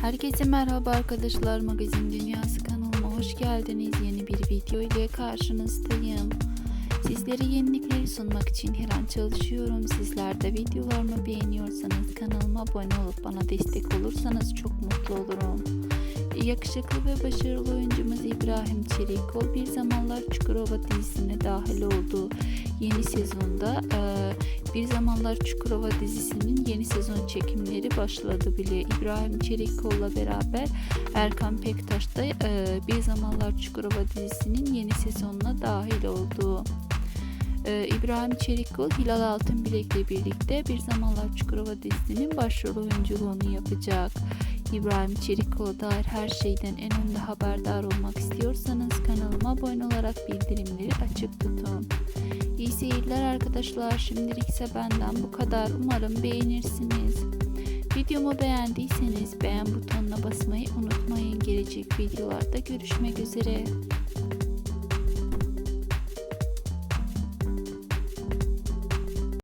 Herkese merhaba arkadaşlar Magazin Dünyası kanalıma hoş geldiniz. Yeni bir video ile karşınızdayım. Sizlere yenilikleri sunmak için her an çalışıyorum. Sizler de videolarımı beğeniyorsanız kanalıma abone olup bana destek olursanız çok mutlu olurum. Yakışıklı ve başarılı oyuncumuz İbrahim Çelikkol bir zamanlar Çukurova dizisine dahil oldu. Yeni sezonda e, Bir Zamanlar Çukurova dizisinin yeni sezon çekimleri başladı bile. İbrahim Çelikkol'la beraber Erkan Pektaş da e, Bir Zamanlar Çukurova dizisinin yeni sezonuna dahil oldu. E, İbrahim Çelikkol, Hilal Altınbilek'le birlikte Bir Zamanlar Çukurova dizisinin başrol oyunculuğunu yapacak. İbrahim Çelikkol'a dair her şeyden en önde haberdar olmak istiyorsanız kanalıma abone olarak bildirimleri açık tutun. Seyirler arkadaşlar. Şimdilik ise benden bu kadar. Umarım beğenirsiniz. Videomu beğendiyseniz beğen butonuna basmayı unutmayın. Gelecek videolarda görüşmek üzere.